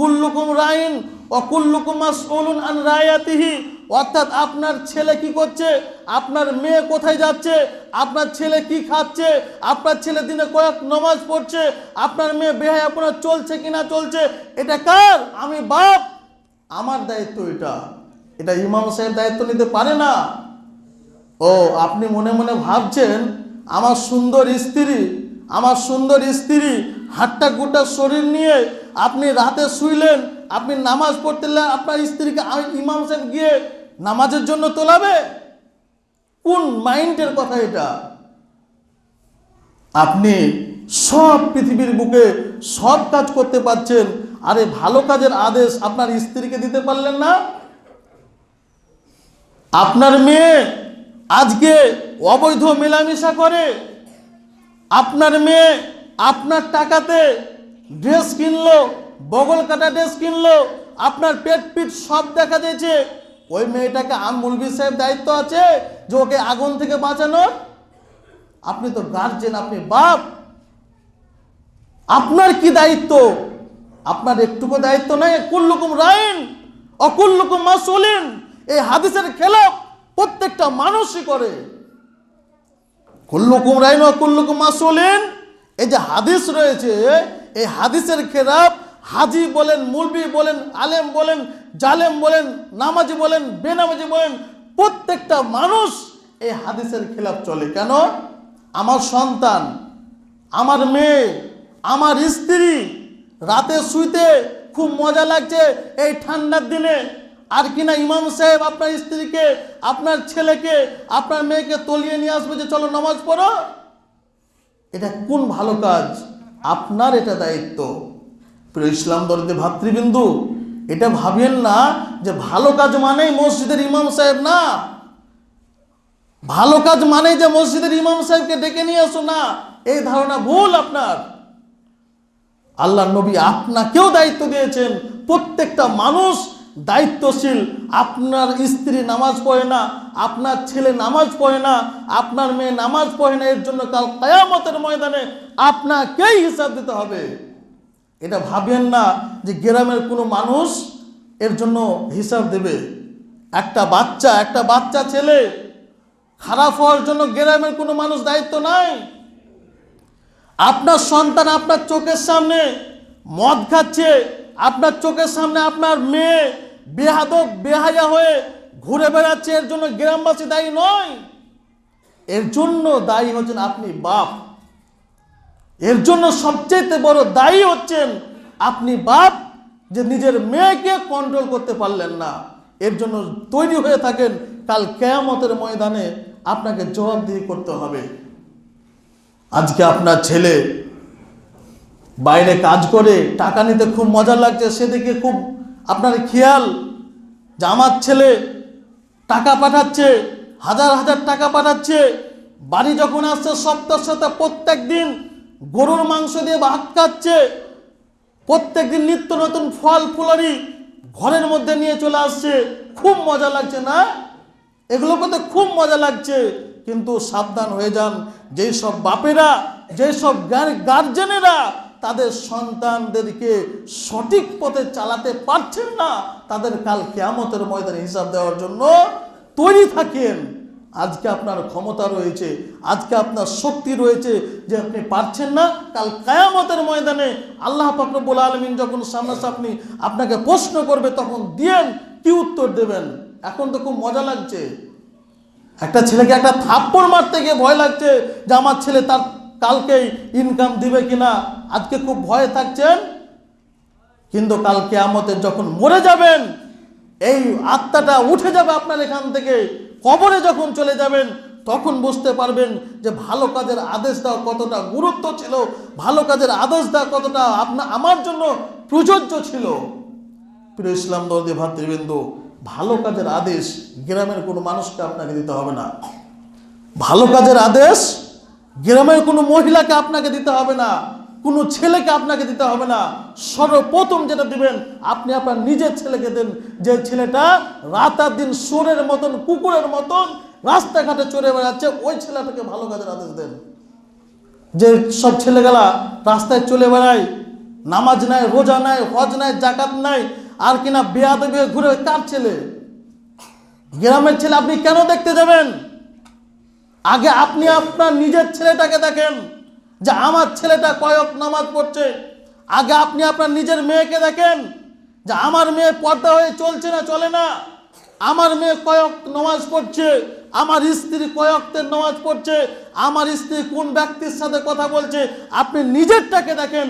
কুল্লুকুম রাইন ও কুল্লুকুম মাসউলুন আন রায়াতিহি। অর্থাৎ আপনার ছেলে কি করছে? আপনার মেয়ে কোথায় যাচ্ছে? আপনার ছেলে কি খাচ্ছে? আপনার ছেলে দিনে কয়েক নমাজ পড়ছে? আপনার মেয়ে বেহায় আপনার চলছে কি না চলছে? এটা কার? আমি বাপ। আমার দায়িত্ব এটা। এটা ইমাম সাহেব দায়িত্ব নিতে পারে না। ও, আপনি মনে মনে ভাবছেন, আমার সুন্দর স্ত্রী, আমার সুন্দর স্ত্রী হাট্টা গুটা শরীর নিয়ে আপনি রাতে শুইলেন, আপনি নামাজ পড়তে আপনার স্ত্রীকে ইমাম সাহেব গিয়ে নামাজের জন্য তোলাবে? কোন মাইন্ডের কথা এটা? আপনি সব পৃথিবীর বুকে সব কাজ করতে পারছেন, আরে ভালো কাজের আদেশ আপনার স্ত্রীকে দিতে পারলেন না? আপনার মেয়ে আজকে অবৈধ মেলামেশা করে। আপনার মেয়ে আপনার টাকাতে ড্রেস কিনলো, বগল কাটা ড্রেস কিনলো, আপনার পেট পিট সব দেখা দিয়েছে। ওই মেয়েটাকে আম মুলবি সাহেব দায়িত্ব আছে যে ওকে আগুন থেকে বাঁচানোর। আপনি তো গার্জেন আপনি বাপ। আপনার কি দায়িত্ব? আপনার একটুকু দায়িত্ব নাই। কুল্লুকুম রাইন, অকুল্লুকুম মাসুলিন এই হাদিসের খেলাফ প্রত্যেকটা মানুষই করে। কুল্লুকুম রাইন, অকুল্লুকুম মাসুলিন এই যে হাদিস রয়েছে, এই হাদিসের খেলাফ হাজি বলেন মুলবি বলেন, আলেম বলেন, জালেম বলেন, নামাজি বলেন, বেনামাজি বলেন, প্রত্যেকটা মানুষ এই হাদিসের খেলাফ চলে। কেন? আমার সন্তান, আমার মেয়ে, আমার স্ত্রী রাতে শুইতে খুব মজা লাগছে এই ঠান্ডার দিনে। আর কিনা ইমাম সাহেব আপনার স্ত্রীকে, আপনার ছেলেকে, আপনার মেয়েকে তলিয়ে নিয়ে আসবে যে চলো নামাজ পড়ো? এটা কোন ভালো কাজ? আপনার এটা দায়িত্ব। প্রিয় ইসলাম দলতে ভাতৃবিন্দু, এটা ভাবেন না যে ভালো কাজ মানেই মসজিদের ইমাম সাহেব না। ভালো কাজ মানেই যে মসজিদের ইমাম সাহেবকে ডেকে নিয়ে আসো না। এই ধারণা ভুল আপনার। আল্লাহ নবী আপনাকেও দায়িত্ব দিয়েছেন। প্রত্যেকটা মানুষ দায়িত্বশীল। আপনার স্ত্রী নামাজ পড়ে না, আপনার ছেলে নামাজ পড়ে না, আপনার মেয়ে নামাজ পড়ে না, এর জন্য কাল কায়ামতের ময়দানে আপনাকেই হিসাব দিতে হবে। এটা ভাবেন না যে গ্রামের কোনো মানুষ এর জন্য হিসাব দেবে। একটা বাচ্চা একটা বাচ্চা ছেলে খারাপ হওয়ার জন্য গ্রামের কোনো মানুষ দায়িত্ব নাই। আপনার সন্তান আপনার চোখের সামনে মদ খাচ্ছে আপনার চোখের সামনে আপনার মেয়ে বেহাদব, বেহায়া হয়ে ঘুরে বেড়াচ্ছে, এর জন্য গ্রামবাসী দায়ী নয়। এর জন্য দায়ী হচ্ছেন আপনি বাপ। এর জন্য সবচেয়ে বড় দায়ী হচ্ছেন আপনি বাপ, যে নিজের মেয়েকে কন্ট্রোল করতে পারলেন না। এর জন্য তৈরি হয়ে থাকেন, কাল কেয়ামতের ময়দানে আপনাকে জবাবদিহি করতে হবে। আজকে আপনার ছেলে বাইরে কাজ করে, টাকা নিতে খুব মজা লাগছে সেদিকে খুব আপনার খেয়াল। যে আমার ছেলে টাকা পাঠাচ্ছে, হাজার হাজার টাকা পাঠাচ্ছে। বাড়ি যখন আসছে, সপ্তাহ সপ্তাহ প্রত্যেক দিন গরুর মাংস দিয়ে ভাত খাচ্ছে। প্রত্যেক দিন নিত্য নতুন ফল, ফুলারি ঘরের মধ্যে নিয়ে চলে আসছে। খুব মজা লাগছে না? এগুলো করতে খুব মজা লাগছে। কিন্তু সাবধান হয়ে যান। যেই সব বাপেরা, যেই সব গার্জেনেরা তাদের সন্তানদেরকে সঠিক পথে চালাতে পারছেন না, তাদের কাল কেয়ামতের ময়দানে হিসাব দেওয়ার জন্য তৈরি থাকেন। আজকে আপনার ক্ষমতা রয়েছে, আজকে আপনার শক্তি রয়েছে যে আপনি পারছেন না, কাল কায়ামতের ময়দানে আল্লাহ ফাকরবুল আলমিন যখন সামনাসামনি আপনাকে প্রশ্ন করবে, তখন দিয়েন, কি উত্তর দেবেন? এখন তো খুব মজা লাগছে। একটা ছেলেকে একটা থাপ্পড় মারতে গিয়ে ভয় লাগছে যে আমার ছেলে তার কালকেই ইনকাম দিবে কিনা, আজকে খুব ভয়ে থাকছেন? কিন্তু কালকে কেয়ামতের যখন মরে যাবেন, এই আত্মাটা উঠে যাবে আপনার এখান থেকে। কবরে যখন চলে যাবেন, তখন বুঝতে পারবেন যে ভালো কাজের আদেশ দেওয়া কতটা গুরুত্ব ছিল, ভালো কাজের আদেশ দেওয়া কতটা আপনা আমার জন্য প্রযোজ্য ছিল। প্রিয় ইসলাম দলদি ভাতৃবৃন্দ, ভালো কাজের আদেশ গ্রামের কোনো মানুষকে আপনাকে দিতে হবে না। ভালো কাজের আদেশ গ্রামের কোনো মহিলাকে আপনাকে দিতে হবে না, কোনো ছেলেকে আপনাকে দিতে হবে না। সর্বপ্রথম যেটা দিবেন, আপনি আপনার নিজের ছেলেকে দেন। যে ছেলেটা রাত আর দিন সোরের মতন, কুকুরের মতন রাস্তাঘাটে চড়ে বেড়াচ্ছে, ওই ছেলেটাকে ভালো কাজের আদেশ দেন। যে সব ছেলেগুলা রাস্তায় চলে বেড়ায়, নামাজ নাই, রোজা নাই, হজ নাই জাকাত নাই, আর কিনা বেয়াদবি হয়ে ঘুরে কার ছেলে? গ্রামের ছেলে আপনি কেন দেখতে যাবেন? আগে আপনি আপনার নিজের ছেলেটাকে দেখেন যে আমার ছেলেটা কয়ক নামাজ পড়ছে। আগে আপনি আপনার নিজের মেয়েকে দেখেন যে আমার মেয়ে পর্দা হয়ে চলছে না, চলে না। আমার মেয়ে কয়ক নামাজ পড়ছে, আমার স্ত্রী কয়ক্তের নামাজ পড়ছে, আমার স্ত্রী কোন ব্যক্তির সাথে কথা বলছে, আপনি নিজেরটাকে দেখেন